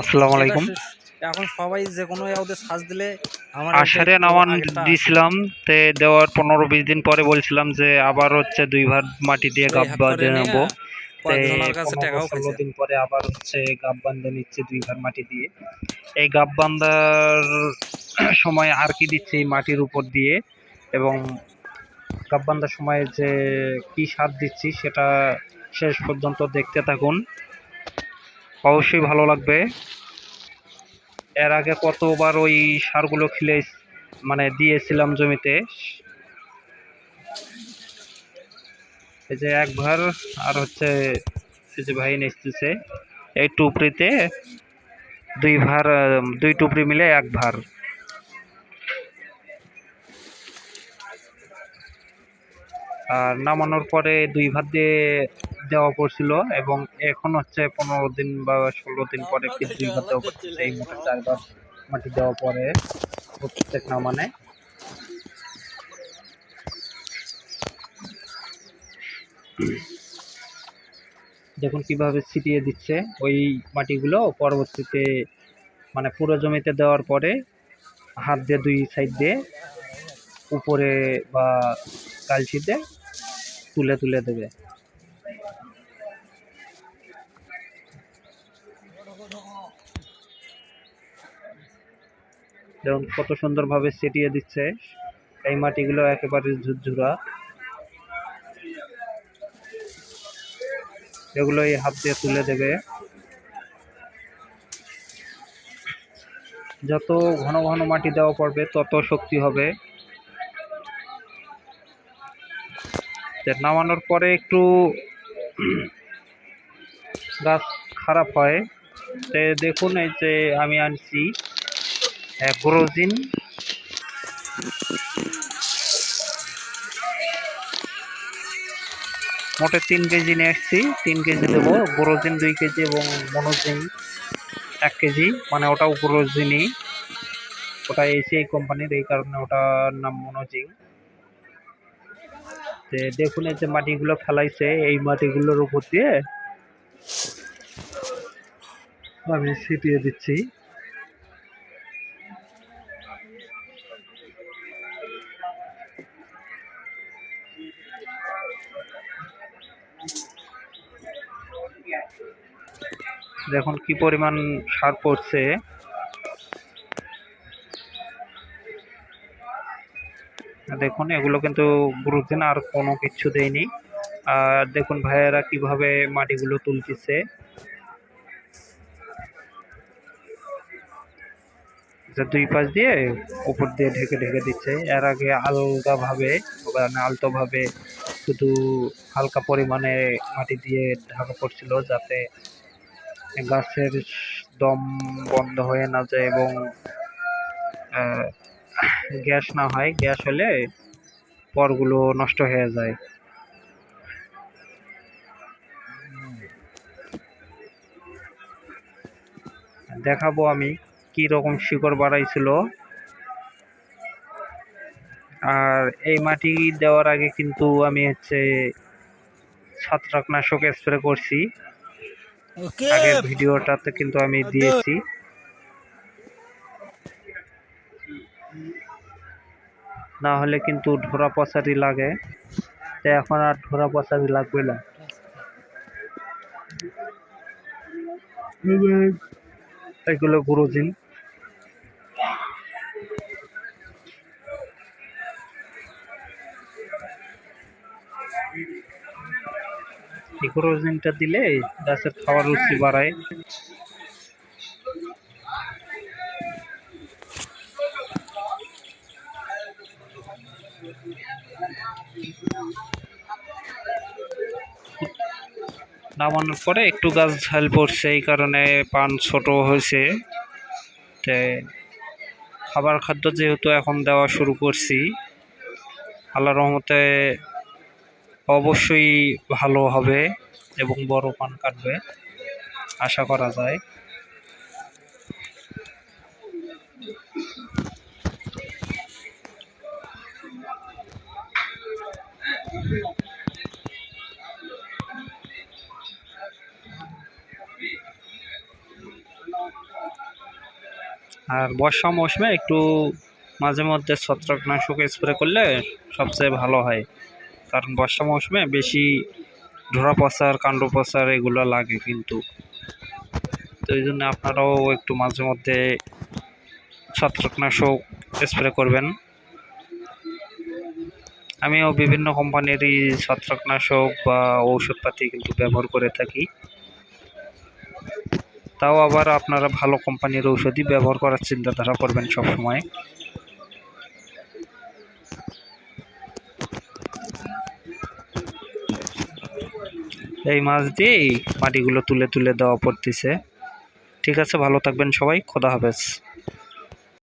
আসসালামু আলাইকুম। এখন সবাই যে কোনো ওদের সাজ দিলে আমার আষাঢ়ে নামান দিয়েছিলাম তে দেওয়ার পনেরো বিশ দিন পরে বলছিলাম যে আবার হচ্ছে দুই ভাত মাটি দিয়ে গাব বাঁধে নেব ষোলো দিন পরে আবার হচ্ছে গাব বান্ধে নিচ্ছে দুই ভাত মাটি দিয়ে। এই গাব বান্ধার সময় আর কি দিচ্ছে এই মাটির উপর দিয়ে? এবং গাব বান্ধার সময় যে কি সার দিচ্ছি সেটা শেষ পর্যন্ত দেখতে থাকুন। অবশ্যই ভালো লাগবে। এর আগে কতবার ওই সারগুলো খেলে মানে দিয়েছিলাম জমিতে। এই যে একবার, আর হচ্ছে এই যে ভাই নিচতেছে এই টুপড়িতে দুই ভার, দুই টুপড়ি মিলে এক ভার। আর নামানোর পরে দুই ভাত দিয়ে দেওয়া পড়ছিল এবং এখন হচ্ছে পনেরো দিন বা ষোলো দিন পরে কি দেওয়া পড়ছে এই মোটে চারবার মাটি দেওয়া পরে প্রত্যেক নামানে। দেখুন কীভাবে ছিটিয়ে দিচ্ছে ওই মাটিগুলো। পরবর্তীতে মানে পুরো জমিতে দেওয়ার পরে হাত দিয়ে দুই সাইড দিয়ে উপরে বা কালচিতে তুলে তুলে দেবে। দেখুন কত সুন্দরভাবে ছিটিয়ে দিচ্ছে, এই মাটিগুলো একেবারে ঝুরঝুরা। এগুলো এই হাত দিয়ে তুলে দেবে। যত ঘন ঘন মাটি দেওয়া পড়বে, তত শক্তি হবে। নামানোর পরে একটু গাছ খারাপ হয়। দেখুন, এই যে আমি আনছি। গ্রোজিন মোটে তিন কেজি নিয়ে এসেছি তিন কেজি দেবো গ্রোজিন দুই কেজি এবং মনোজিন এক কেজি। মানে ওটাও গ্রোজিনই ওটা এসিআই কোম্পানির, এই কারণে ওটার নাম মনোজিন। দেখুন এই যে মাটিগুলো ফেলাইছে, এই মাটিগুলোর উপর দিয়ে আমি ছিটিয়ে দিচ্ছি। দেখুন কি পরিমাণ সার পড়ছে। দেখুন, এগুলো কিন্তু গ্রুজিন আর কোনো কিছু দেয়নি। আর দেখুন ভাইয়েরা কীভাবে মাটিগুলো তুলতেছে। দুই পাশ দিয়ে উপর দিয়ে ঢেকে ঢেকে দিচ্ছে। এর আগে আলগা ভাবে মানে আলতো ভাবে শুধু হালকা পরিমাণে মাটি দিয়ে ঢাকা পড়ছিল যাতে গাছের দম বন্ধ হয়ে না যায় এবং গ্যাস না হয়, গ্যাস হলে পরগুলো নষ্ট হয়ে যায়। দেখাবো আমি কি রকম শিকড় বাড়াইছিল। আর এই মাটি দেওয়ার আগে কিন্তু আমি হচ্ছে ছত্রাকনাশক স্প্রে করছি। আগের ভিডিওটাতে কিন্তু আমি দিয়েছি। না হলে কিন্তু ঢোরা পচারি লাগে। তো এখন আর ঢোরা পচারি লাগবে না। এগুলো গুরুজিন। এই গুরুজিনটা দিলে গাছের খাওয়ার রুচি বাড়ায়। নামানোর পরে একটু গাছ ঝাল পড়ছে, এই কারণে পান ছোট হয়েছে। তে খাবার খাদ্য যেহেতু এখন দেওয়া শুরু করছি আল্লাহ রহমতে অবশ্যই ভালো হবে এবং বড় পান কাটবে, আশা করা যায়। আর বর্ষা মৌসুমে একটু মাঝে মধ্যে ছত্রাকনাশক স্প্রে করলে সবচেয়ে ভালো হয়। কারণ বর্ষা মৌসুমে বেশি ঢোড়া পচার কাণ্ড পচার এগুলো লাগে কিন্তু। তো এই জন্য আপনারাও একটু মাঝে মধ্যে ছত্রাকনাশক স্প্রে করবেন। আমিও বিভিন্ন কোম্পানিরই ছত্রাকনাশক বা ঔষধপাতি কিন্তু ব্যবহার করে থাকি। তাও আবার আপনারা ভালো কোম্পানির ঔষধই ব্যবহার করার চিন্তাধারা করবেন সবসময়। এই মাছ দিয়েই মাটিগুলো তুলে তুলে দেওয়া পড়তেছে। ঠিক আছে, ভালো থাকবেন সবাই, খোদা হাফেজ।